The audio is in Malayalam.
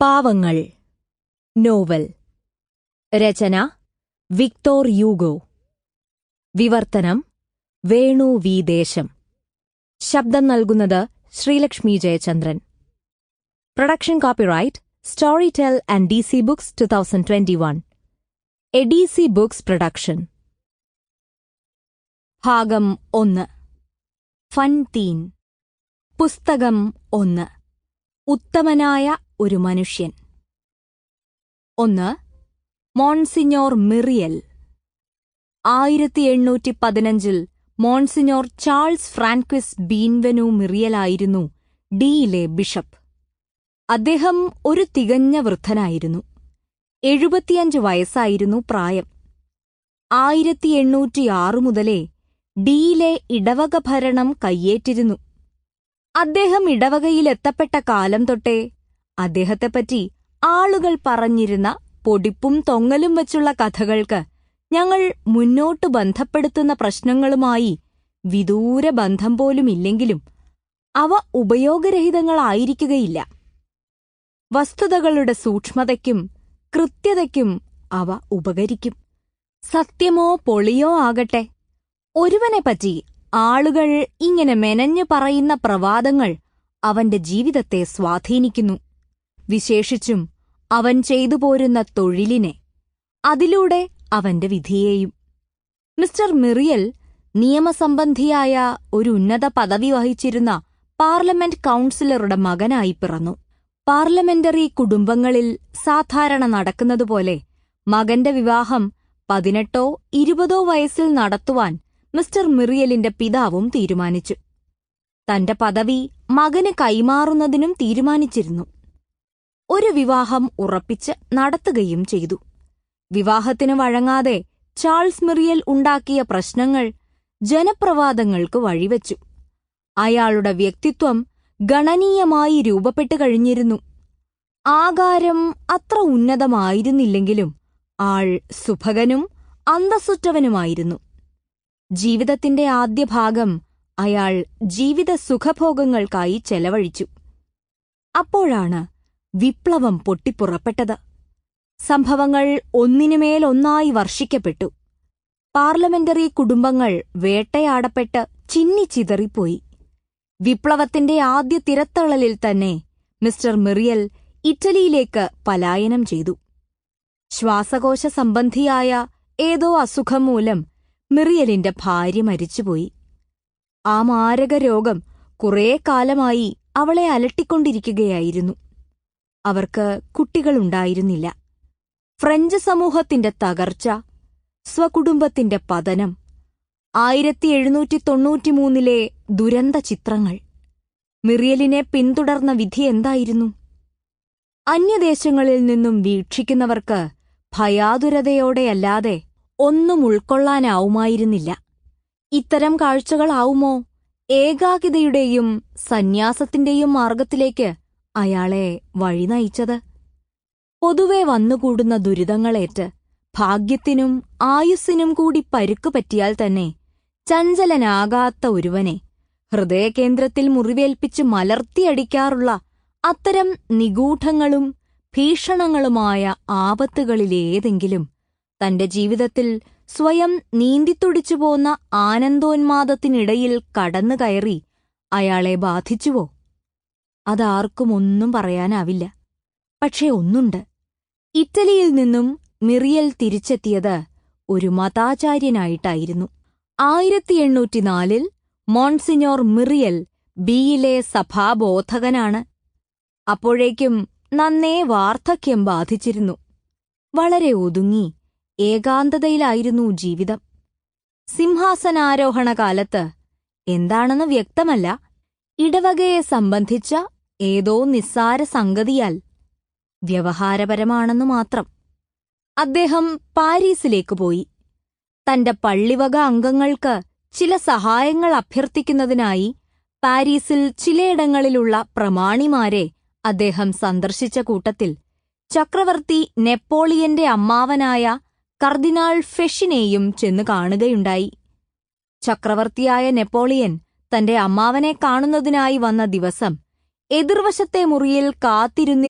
പാവങ്ങൾ. നോവൽ. രചന വിക്ടോർ യൂഗോ വിവർത്തനം വേണു വി. ദേശം. ശബ്ദം നൽകുന്നത് Sreelakshmi Jayachandran. Production copyright Storytel and D C books two thousand twenty one a D C books production. ഭാഗം ഒന്ന്. Fantine. പുസ്തകം ഒന്ന്. ഉത്തമനായ ഒരു മനുഷ്യൻ. ഒന്ന് മോൺസിഞ്ഞോർ മിറിയൽ. ആയിരത്തി എണ്ണൂറ്റി പതിനഞ്ചിൽ മോൺസിഞ്ഞോർ ചാൾസ് ഫ്രാൻക്വിസ് ബീൻവെനു മിറിയലായിരുന്നു ഡിയിലെ ബിഷപ്പ്. അദ്ദേഹം ഒരു തികഞ്ഞ വൃദ്ധനായിരുന്നു. എഴുപത്തിയഞ്ച് വയസ്സായിരുന്നു പ്രായം. ആയിരത്തി എണ്ണൂറ്റിയാറു മുതലേ ഡിയിലെ ഇടവക ഭരണം കയ്യേറ്റിരുന്നു. അദ്ദേഹം ഇടവകയിലെത്തപ്പെട്ട കാലം തൊട്ടേ അദ്ദേഹത്തെപ്പറ്റി ആളുകൾ പറഞ്ഞിരുന്ന പൊടിപ്പും തൊങ്ങലും വച്ചുള്ള കഥകൾക്ക് ഞങ്ങൾ മുന്നോട്ടു ബന്ധപ്പെടുത്തുന്ന പ്രശ്നങ്ങളുമായി വിദൂര ബന്ധം പോലും ഇല്ലെങ്കിലും അവ ഉപയോഗരഹിതങ്ങളായിരിക്കുകയില്ല. വസ്തുതകളുടെ സൂക്ഷ്മതയ്ക്കും കൃത്യതയ്ക്കും അവ ഉപകരിക്കും. സത്യമോ പൊളിയോ ആകട്ടെ ഒരുവനെപ്പറ്റി ആളുകൾ ഇങ്ങനെ മെനഞ്ഞു പറയുന്ന പ്രവാദങ്ങൾ അവന്റെ ജീവിതത്തെ സ്വാധീനിക്കുന്നു. വിശേഷിച്ചും അവൻ ചെയ്തു പോരുന്ന തൊഴിലിനെ. അതിലൂടെ അവന്റെ വിധിയെയും. മിസ്റ്റർ മിറിയൽ നിയമസംബന്ധിയായ ഒരു ഉന്നത പദവി വഹിച്ചിരുന്ന പാർലമെന്റ് കൗൺസിലറുടെ മകനായി പിറന്നു. പാർലമെന്ററി കുടുംബങ്ങളിൽ സാധാരണ നടക്കുന്നതുപോലെ മകന്റെ വിവാഹം പതിനെട്ടോ ഇരുപതോ വയസ്സിൽ നടത്തുവാൻ മിസ്റ്റർ മിറിയലിന്റെ പിതാവും തീരുമാനിച്ചു. തന്റെ പദവി മകന് കൈമാറുന്നതിനും തീരുമാനിച്ചിരുന്നു. ഒരു വിവാഹം ഉറപ്പിച്ച് നടത്തുകയും ചെയ്തു. വിവാഹത്തിന് വഴങ്ങാതെ ചാൾസ് മിറിയൽ ഉണ്ടാക്കിയ പ്രശ്നങ്ങൾ ജനപ്രവാദങ്ങൾക്ക് വഴിവെച്ചു. അയാളുടെ വ്യക്തിത്വം ഗണനീയമായി രൂപപ്പെട്ടു കഴിഞ്ഞിരുന്നു. ആകാരം അത്ര ഉന്നതമായിരുന്നില്ലെങ്കിലും ആൾ സുഭകനും അന്തസ്സുറ്റവനുമായിരുന്നു. ജീവിതത്തിന്റെ ആദ്യ ഭാഗം അയാൾ ജീവിത സുഖഭോഗങ്ങൾക്കായി ചെലവഴിച്ചു. അപ്പോഴാണ് വിപ്ലവം പൊട്ടിപ്പുറപ്പെട്ടത്. സംഭവങ്ങൾ ഒന്നിനുമേലൊന്നായി വർഷിക്കപ്പെട്ടു. പാർലമെന്ററി കുടുംബങ്ങൾ വേട്ടയാടപ്പെട്ട് ചിന്നിച്ചിതറിപ്പോയി. വിപ്ലവത്തിന്റെ ആദ്യ തിരത്തള്ളലിൽ തന്നെ മിസ്റ്റർ മിറിയൽ ഇറ്റലിയിലേക്ക് പലായനം ചെയ്തു. ശ്വാസകോശ സംബന്ധിയായ ഏതോ അസുഖം മൂലം മിറിയലിന്റെ ഭാര്യ മരിച്ചുപോയി. ആ മാരക രോഗം കുറേ കാലമായി അവളെ അലട്ടിക്കൊണ്ടിരിക്കുകയായിരുന്നു. അവർക്ക് കുട്ടികളുണ്ടായിരുന്നില്ല. ഫ്രഞ്ച് സമൂഹത്തിന്റെ തകർച്ച സ്വകുടുംബത്തിന്റെ പതനം ആയിരത്തി എഴുന്നൂറ്റി തൊണ്ണൂറ്റിമൂന്നിലെ ദുരന്ത ചിത്രങ്ങൾ. മിറിയലിനെ പിന്തുടർന്ന വിധി എന്തായിരുന്നു? അന്യദേശങ്ങളിൽ നിന്നും വീക്ഷിക്കുന്നവർക്ക് ഭയാതുരതയോടെയല്ലാതെ ഒന്നും ഉൾക്കൊള്ളാനാവുമായിരുന്നില്ല. ഇത്തരം കാഴ്ചകളാവുമോ? ഏകാകിതയുടെയും സന്യാസത്തിന്റെയും മാർഗത്തിലേക്ക് അയാളെ വഴി നയിച്ചത്. പൊതുവെ വന്നുകൂടുന്ന ദുരിതങ്ങളേറ്റ് ഭാഗ്യത്തിനും ആയുസ്സിനും കൂടി പരുക്കു പറ്റിയാൽ തന്നെ ചഞ്ചലനാകാത്ത ഒരുവനെ ഹൃദയകേന്ദ്രത്തിൽ മുറിവേൽപ്പിച്ച് മലർത്തിയടിക്കാറുള്ള അത്തരം നിഗൂഢങ്ങളും ഭീഷണങ്ങളുമായ ആപത്തുകളിലേതെങ്കിലും തന്റെ ജീവിതത്തിൽ സ്വയം നീന്തിത്തുടിച്ചു പോന്ന ആനന്ദോന്മാദത്തിനിടയിൽ കടന്നു കയറി അയാളെ ബാധിച്ചുവോ? അതാർക്കും ഒന്നും പറയാനാവില്ല. പക്ഷേ ഒന്നുണ്ട്. ഇറ്റലിയിൽ നിന്നും മിറിയൽ തിരിച്ചെത്തിയത് ഒരു മതാചാര്യനായിട്ടായിരുന്നു. ആയിരത്തി എണ്ണൂറ്റിനാലിൽ മോൺസിഞ്ഞോർ മിറിയൽ ബിയിലെ സഭാബോധകനാണ്. അപ്പോഴേക്കും നന്നേ വാർദ്ധക്യം ബാധിച്ചിരുന്നു. വളരെ ഒതുങ്ങി ഏകാന്തതയിലായിരുന്നു ജീവിതം. സിംഹാസനാരോഹണ കാലത്ത് എന്താണെന്ന് വ്യക്തമല്ല. ഇടവകയെ സംബന്ധിച്ച ഏതോ നിസ്സാര സംഗതിയാൽ വ്യവഹാരപരമാണെന്നു മാത്രം. അദ്ദേഹം പാരീസിലേക്ക് പോയി. തന്റെ പള്ളിവക അംഗങ്ങൾക്ക് ചില സഹായങ്ങൾ അഭ്യർത്ഥിക്കുന്നതിനായി പാരീസിൽ ചിലയിടങ്ങളിലുള്ള പ്രമാണിമാരെ അദ്ദേഹം സന്ദർശിച്ച കൂട്ടത്തിൽ ചക്രവർത്തി നെപ്പോളിയന്റെ അമ്മാവനായ കർദിനാൾ ഫെഷിനെയും ചെന്ന് കാണുകയുണ്ടായി. ചക്രവർത്തിയായ നെപ്പോളിയൻ തന്റെ അമ്മാവനെ കാണുന്നതിനായി വന്ന ദിവസം എതിർവശത്തെ മുറിയിൽ കാത്തിരുന്നി